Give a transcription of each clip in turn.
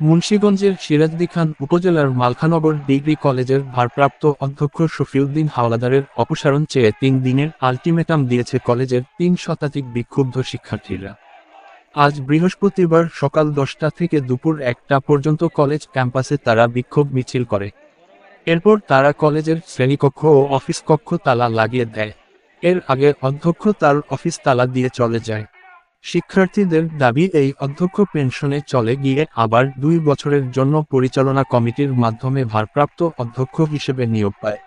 মুন্সিগঞ্জের সিরাজদি খান উপজেলার মালখানগর ডিগ্রি কলেজের ভারপ্রাপ্ত অধ্যক্ষ শফিউদ্দিন হাওলাদারের অপসারণ চেয়ে তিন দিনের আলটিমেটাম দিয়েছে কলেজের তিন শতাধিক বিক্ষুব্ধ শিক্ষার্থীরা। আজ বৃহস্পতিবার সকাল দশটা থেকে দুপুর একটা পর্যন্ত কলেজ ক্যাম্পাসে তারা বিক্ষোভ মিছিল করে। এরপর তারা কলেজের শ্রেণীকক্ষ ও অফিস কক্ষ তালা লাগিয়ে দেয়। এর আগে অধ্যক্ষ তার অফিস তালা দিয়ে চলে যায়। শিক্ষার্থীদের দাবি, এই অধ্যক্ষ পেনশনে চলে গিয়ে আবার দুই বছরের জন্য পরিচালনা কমিটির মাধ্যমে ভারপ্রাপ্ত অধ্যক্ষ হিসেবে নিয়োগ পায়।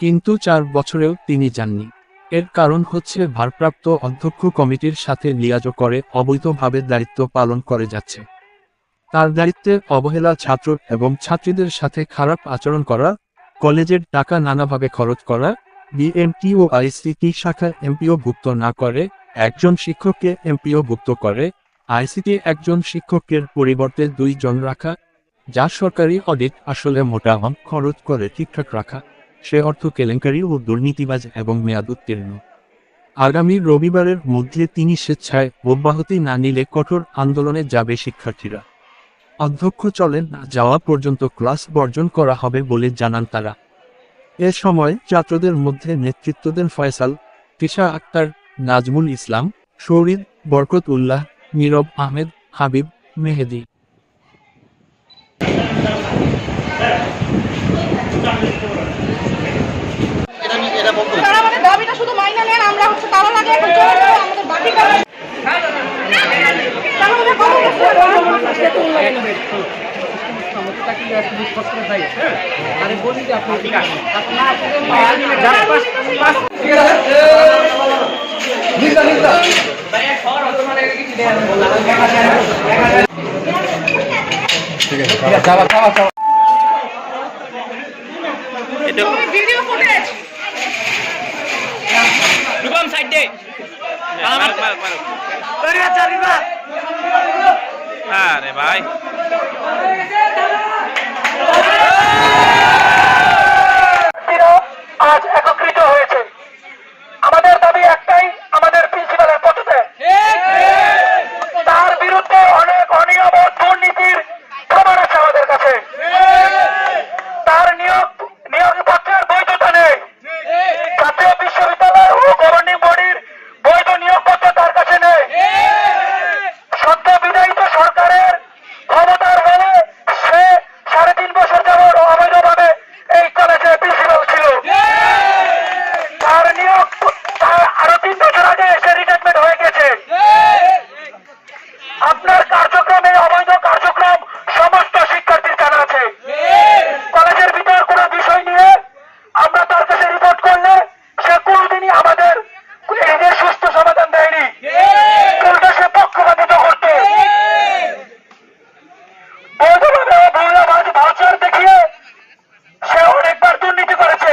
কিন্তু চার বছরেও তিনি যাননি। এর কারণ হচ্ছে ভারপ্রাপ্ত অধ্যক্ষ কমিটির সাথে লিয়াজো করে অবৈধভাবে দায়িত্ব পালন করে যাচ্ছে। তার দায়িত্বে অবহেলা ছাত্র এবং ছাত্রীদের সাথে খারাপ আচরণ করা, কলেজের টাকা নানাভাবে খরচ করা বিএমটি ও আইসিটি শাখা এমপিও ভুক্ত না করে একজন শিক্ষককে এমপিও ভুক্ত করে, আইসিটি একজন শিক্ষকের পরিবর্তে দুইজন রাখা, যা সরকারি অডিট আসলে মোটা অঙ্ক খরচ করে ঠিকঠাক রাখা, সে অর্থ কেলেঙ্কারি ও দুর্নীতিবাজ এবং মেয়াদ উত্তীর্ণ। আগামী রবিবারের মধ্যে তিনি স্বেচ্ছায় অব্যাহতি না নিলে কঠোর আন্দোলনে যাবে শিক্ষার্থীরা। অধ্যক্ষ চলেন না যাওয়া পর্যন্ত ক্লাস বর্জন করা হবে বলে জানান তারা। এ সময় ছাত্রদের মধ্যে নেতৃত্ব দেন ফয়সাল, তিশা আক্তার নাজমুল ইসলাম শৌরিদ বরকত উল্লাহ নীরব আহমেদ হাবিব মেহেদি তারা আমাদের দাবিটা শুধু রূপম সাইড দে আরে ভাই আজ একত্রিত হয়েছে আমাদের দাবি একটাই আমাদের প্রিন্সিপালের পদত্যাগ তার বিরুদ্ধে অনেক অনিয়ম ও দুর্নীতির প্রমাণ আছে আমাদের কাছে তার নিয়োগ নিয়োগপত্রের বৈধতা নেই জাতীয় বিশ্ববিদ্যালয় ও গভর্নিং বডির বৈধ নিয়োগপত্র তার কাছে নেই সদ্য বিদায়িত সরকারের ক্ষমতার বলে সে সাড়ে তিন বছর যাবৎ অবৈধভাবে এই কলেজে প্রিন্সিপাল ছিল তার নিয়োগ তার আরও তিন বছর আগে সে রিটায়ারমেন্ট হয়ে গেছে আপনার কার্যক্রমে অবৈধ কার্যক্রম সমস্ত শিক্ষার্থীর জানা আছে কলেজের ভিতর কোনো বিষয় নিয়ে আমরা তার কাছে রিপোর্ট করলে সে কোনোদিনই আমাদের এই যে সুস্থ সমাধান দেয়নি উল্টো সে পক্ষপাতিত করতো বৈধভাবে ও মহিলাবাজ ভাউচার দেখিয়ে সে অনেকবার দুর্নীতি করেছে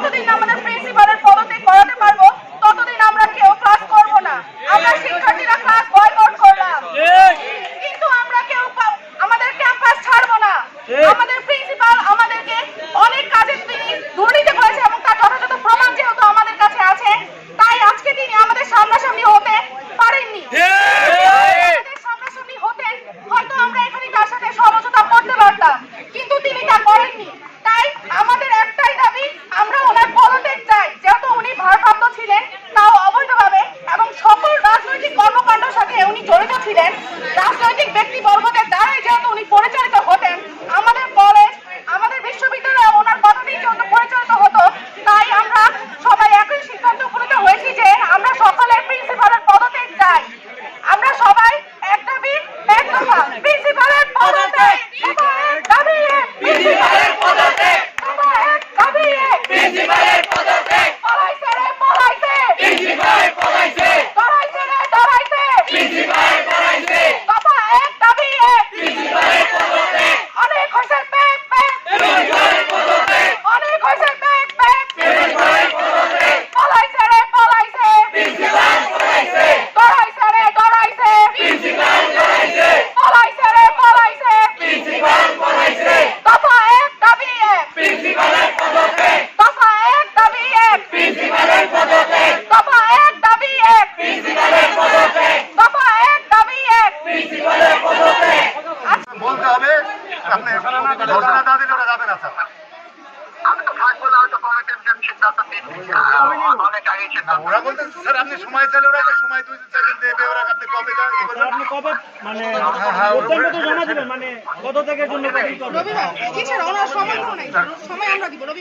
স্যার আপনি সময় চাইলে ওরা একটা সময় দুই সেকেন্ড দেবে ওরা আপনি কবে আপনি কবে মানে থেকে জন্য সময় কোনো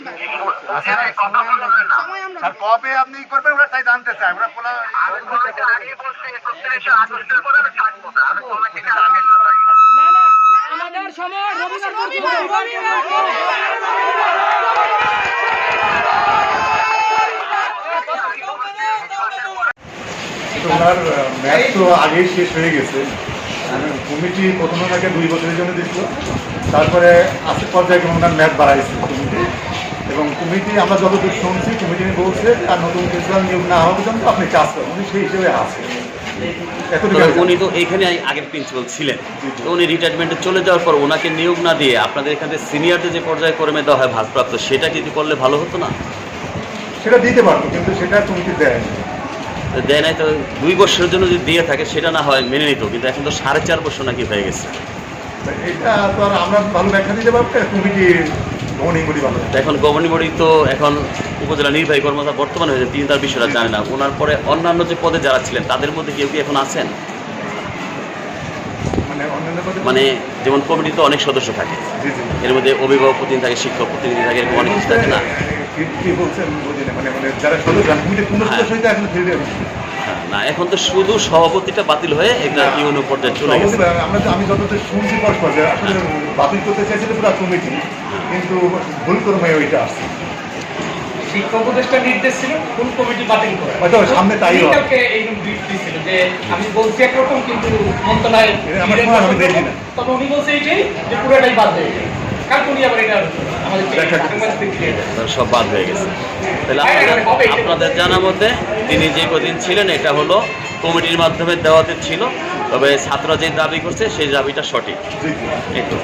সময় আমরা কবে আপনি করবেন ওরা তাই জানতে চায় ওরা বলা আমাদের সময় রবিবার রবিবার ওনার ম্যাচ তো আগেই শেষ হয়ে গেছে। কমিটি প্রথমে ওনাকে দুই বছরের জন্য দিচ্ছিল। তারপরে আজকে পর্যায়ে ওনার ম্যাচ বাড়াইছে কমিটি। এবং কমিটি আমরা যতদূর শুনছি কমিটি বলছে আর নতুন প্রিন্সিপাল নিয়োগ না হওয়া পর্যন্ত আপনি কাজ করেন। উনি সেই হিসেবে আছে। উনি তো এখানে আগের প্রিন্সিপাল ছিলেন। তো উনি রিটায়ারমেন্টে চলে যাওয়ার পর ওনাকে নিয়োগ না দিয়ে আপনাদের এখানে সিনিয়রদের যে পর্যায়ে কর্মে দেওয়া হয় ভারপ্রাপ্ত সেটা কিন্তু করলে ভালো হতো না? সেটা দিতে পারতো কিন্তু সেটা কমিটি দেয় দেয় নাই তো দুই বছরের জন্য যদি দিয়ে থাকে সেটা না হয় মেনে নিত কিন্তু এখন তো সাড়ে চার বছর নাকি হয়ে গেছে। এটা তো আমরা ভালো ব্যাখ্যা দিতে পারব না, কমিটি ভ্রমণই করি ভালো? তো এখন গভর্নিং বডি তো এখন উপজেলা নির্বাহী কর্মকর্তা বর্তমানে হয়েছে তিনি তার বিষয়টা জানে না। ওনার পরে অন্যান্য যে পদে যারা ছিলেন তাদের মধ্যে কেউ কি এখন আছেন? মানে মানে যেমন কমিটি তো অনেক সদস্য থাকে এর মধ্যে অভিভাবক প্রতিনিধি থাকে শিক্ষক প্রতিনিধি থাকে এরকম অনেক কিছু থাকে না? কি- কি বলছেন বুঝি না মানে মানে যারা সদস্য কমিটি কোনো হ্যাঁ। এখন ফিরে হ্যাঁ, না এখন তো শুধু সভাপতিটা বাতিল হয়ে একটা ইউনো পর্যায়ে চলে গেছে। আমরা আমি যতদূর শুনছি পরস্পর আসলে বাতিল করতে চাইছিল পুরো কমিটি কিন্তু ভুল কর্মে ওইটা আসছে। শিক্ষক উপদেষ্টা নির্দেশ ছিল ফুল কমিটি বাতিল করে? সামনে তাই। এইরকম দিয়েছিল যে আমি বলছি একরকম কিন্তু মন্ত্রণালয় এটা। তবে উনি বলছে এইটাই যে পুরোটাই বাদ হয়ে সব বাদ হয়ে গেছে। তাহলে হ্যাঁ, আপনাদের জানা মতে তিনি যে কদিন ছিলেন এটা হলো কমিটির মাধ্যমে দেওয়াতে ছিল। তবে ছাত্ররা যে দাবি করছে সেই দাবিটা সঠিক। এই তো।